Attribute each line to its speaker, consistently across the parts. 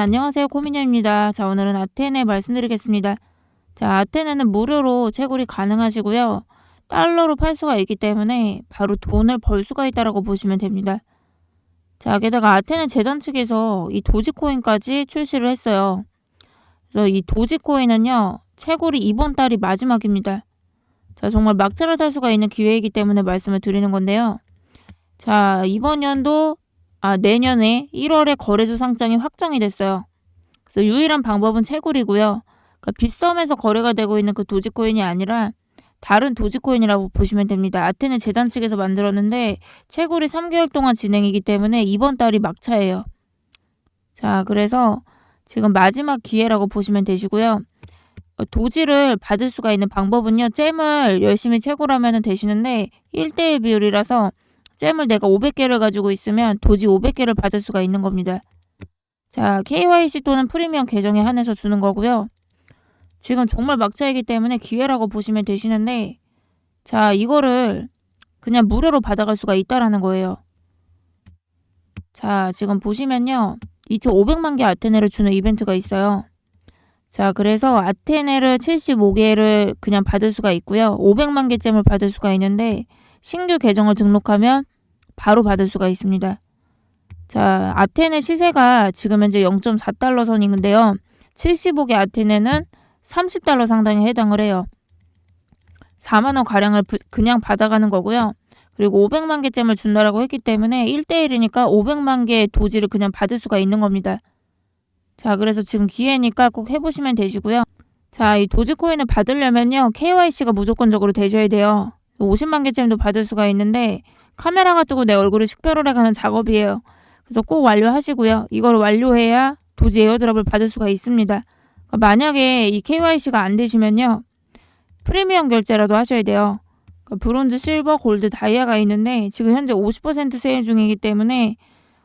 Speaker 1: 안녕하세요. 코미녀입니다. 자, 오늘은 아테네 말씀드리겠습니다. 자, 아테네는 무료로 채굴이 가능하시고요. 달러로 팔 수가 있기 때문에 바로 돈을 벌 수가 있다라고 보시면 됩니다. 자, 게다가 아테네 재단 측에서 이 도지코인까지 출시를 했어요. 그래서 이 도지코인은요, 채굴이 이번 달이 마지막입니다. 자, 정말 막차를 탈 수가 있는 기회이기 때문에 말씀을 드리는 건데요. 자, 이번 연도 아, 내년에 1월에 거래소 상장이 확정이 됐어요. 그래서 유일한 방법은 채굴이고요. 그러니까 빗썸에서 거래가 되고 있는 그 도지코인이 아니라 다른 도지코인이라고 보시면 됩니다. 아테네 재단 측에서 만들었는데 채굴이 3개월 동안 진행이기 때문에 이번 달이 막차예요. 자, 그래서 지금 마지막 기회라고 보시면 되시고요. 어, 도지를 받을 수가 있는 방법은요. 잼을 열심히 채굴하면 되시는데 1대1 비율이라서 잼을 내가 500개를 가지고 있으면 도지 500개를 받을 수가 있는 겁니다. 자, KYC 또는 프리미엄 계정에 한해서 주는 거고요. 지금 정말 막차이기 때문에 기회라고 보시면 되시는데 자, 이거를 그냥 무료로 받아갈 수가 있다라는 거예요. 자, 지금 보시면요. 2,500만 개 아테네를 주는 이벤트가 있어요. 자, 그래서 아테네를 75개를 그냥 받을 수가 있고요. 500만 개 잼을 받을 수가 있는데 신규 계정을 등록하면 바로 받을 수가 있습니다. 자, 아테네 시세가 지금 현재 0.4달러 선인데요. 75개 아테네는 30달러 상당에 해당을 해요. 4만 원 가량을 부, 그냥 받아가는 거고요. 그리고 500만 개 잼을 준다라고 했기 때문에 1대1이니까 500만 개 도지를 그냥 받을 수가 있는 겁니다. 자, 그래서 지금 기회니까 꼭 해보시면 되시고요. 자, 이 도지코인을 받으려면요. KYC가 무조건적으로 되셔야 돼요. 50만 개쯤도 받을 수가 있는데 카메라가 뜨고 내 얼굴을 식별을 해가는 작업이에요. 그래서 꼭 완료하시고요. 이걸 완료해야 도지 에어드랍을 받을 수가 있습니다. 그러니까 만약에 이 KYC가 안 되시면요. 프리미엄 결제라도 하셔야 돼요. 그러니까 브론즈, 실버, 골드, 다이아가 있는데 지금 현재 50% 세일 중이기 때문에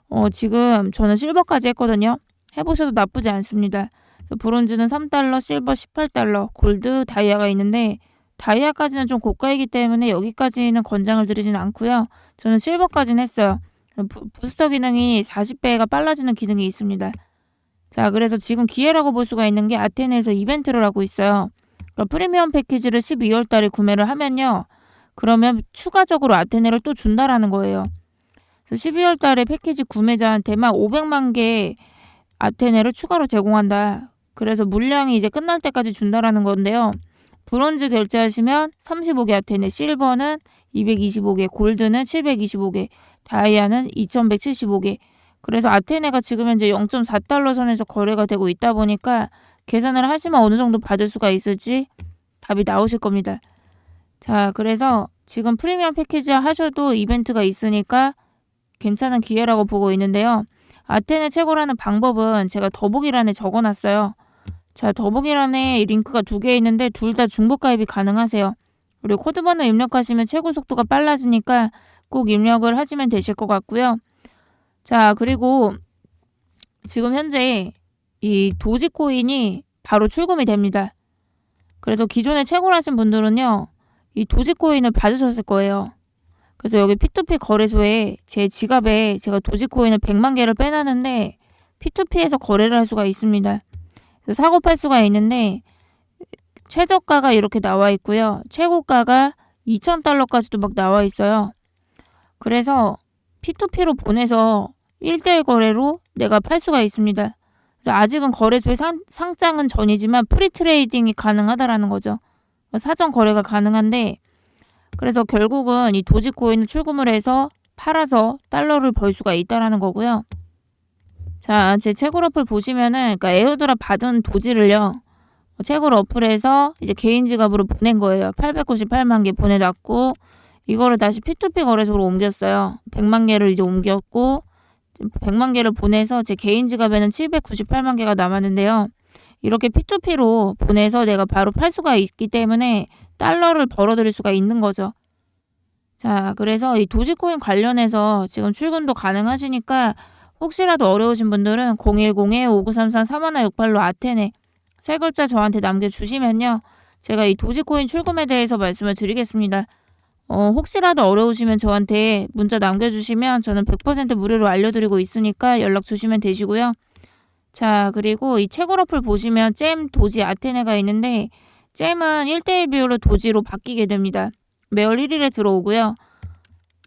Speaker 1: 어, 지금 저는 실버까지 했거든요. 해보셔도 나쁘지 않습니다. 브론즈는 3달러, 실버 18달러, 골드, 다이아가 있는데 다이아까지는 좀 고가이기 때문에 여기까지는 권장을 드리진 않고요. 저는 실버까지는 했어요. 부, 부스터 기능이 40배가 빨라지는 기능이 있습니다. 자, 그래서 지금 기회라고 볼 수가 있는 게 아테네에서 이벤트를 하고 있어요. 그러니까 프리미엄 패키지를 12월 달에 구매를 하면요. 그러면 추가적으로 아테네를 또 준다라는 거예요. 그래서 12월 달에 패키지 구매자한테 만 500만 개 아테네를 추가로 제공한다. 그래서 물량이 이제 끝날 때까지 준다라는 건데요. 브론즈 결제하시면 35개 아테네, 실버는 225개, 골드는 725개, 다이아는 2175개. 그래서 아테네가 지금 현재 0.4달러 선에서 거래가 되고 있다 보니까 계산을 하시면 어느 정도 받을 수가 있을지 답이 나오실 겁니다. 자, 그래서 지금 프리미엄 패키지 하셔도 이벤트가 있으니까 괜찮은 기회라고 보고 있는데요. 아테네 채굴하는 방법은 제가 더보기란에 적어놨어요. 자, 더보기란에 링크가 두 개 있는데 둘 다 중복 가입이 가능하세요. 그리고 코드번호 입력하시면 최고 속도가 빨라지니까 꼭 입력을 하시면 되실 것 같고요. 자, 그리고 지금 현재 이 도지코인이 바로 출금이 됩니다. 그래서 기존에 채굴 하신 분들은요, 이 도지코인을 받으셨을 거예요. 그래서 여기 P2P 거래소에 제 지갑에 제가 도지코인을 100만 개를 빼놨는데 P2P에서 거래를 할 수가 있습니다. 사고 팔 수가 있는데 최저가가 이렇게 나와 있고요. 최고가가 2,000달러까지도 막 나와 있어요. 그래서 P2P로 보내서 1대1 거래로 내가 팔 수가 있습니다. 아직은 거래소에 상, 상장은 전이지만 프리 트레이딩이 가능하다라는 거죠. 사전 거래가 가능한데 그래서 결국은 이 도지코인을 출금을 해서 팔아서 달러를 벌 수가 있다라는 거고요. 자, 제 채굴 어플 보시면은 그러니까 에어드랍 받은 도지를요. 채굴 어플에서 이제 개인 지갑으로 보낸 거예요. 898만 개 보내놨고 이거를 다시 P2P 거래소로 옮겼어요. 100만 개를 이제 옮겼고 100만 개를 보내서 제 개인 지갑에는 798만 개가 남았는데요. 이렇게 P2P로 보내서 내가 바로 팔 수가 있기 때문에 달러를 벌어들일 수가 있는 거죠. 자, 그래서 이 도지코인 관련해서 지금 출금도 가능하시니까 혹시라도 어려우신 분들은 010-5933-3168로 아테네 세 글자 저한테 남겨주시면요. 제가 이 도지코인 출금에 대해서 말씀을 드리겠습니다. 어, 혹시라도 어려우시면 저한테 문자 남겨주시면 저는 100% 무료로 알려드리고 있으니까 연락 주시면 되시고요. 자, 그리고 이 채굴 어플 보시면 잼, 도지, 아테네가 있는데 잼은 1대1 비율로 도지로 바뀌게 됩니다. 매월 1일에 들어오고요.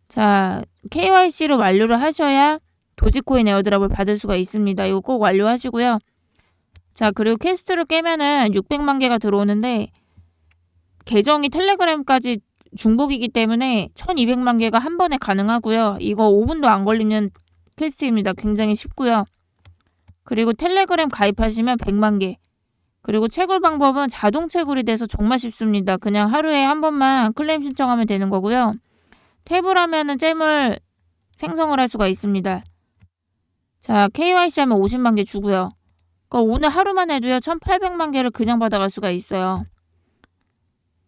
Speaker 1: 자, KYC를 완료를 하셔야 도지코인 에어드랍을 받을 수가 있습니다. 이거 꼭 완료하시고요. 자, 그리고 퀘스트를 깨면은 600만 개가 들어오는데 계정이 텔레그램까지 중복이기 때문에 1200만 개가 한 번에 가능하고요. 이거 5분도 안 걸리는 퀘스트입니다. 굉장히 쉽고요. 그리고 텔레그램 가입하시면 100만 개. 그리고 채굴 방법은 자동 채굴이 돼서 정말 쉽습니다. 그냥 하루에 한 번만 클레임 신청하면 되는 거고요. 탭을 하면은 잼을 생성을 할 수가 있습니다. 자, KYC 하면 50만 개 주고요. 그러니까 오늘 하루만 해도요, 1800만 개를 그냥 받아갈 수가 있어요.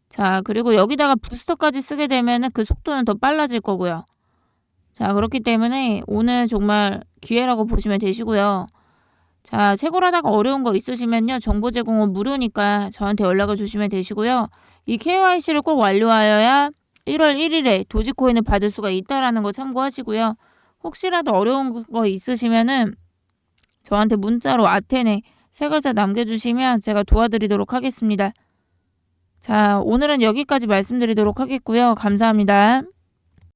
Speaker 1: 자, 그리고 여기다가 부스터까지 쓰게 되면은 그 속도는 더 빨라질 거고요. 자, 그렇기 때문에 오늘 정말 기회라고 보시면 되시고요. 자, 채굴하다가 어려운 거 있으시면요. 정보 제공은 무료니까 저한테 연락을 주시면 되시고요. 이 KYC를 꼭 완료하여야 1월 1일에 도지코인을 받을 수가 있다라는 거 참고하시고요. 혹시라도 어려운 거 있으시면은 저한테 문자로 아테네 세 글자 남겨주시면 제가 도와드리도록 하겠습니다. 자, 오늘은 여기까지 말씀드리도록 하겠고요. 감사합니다.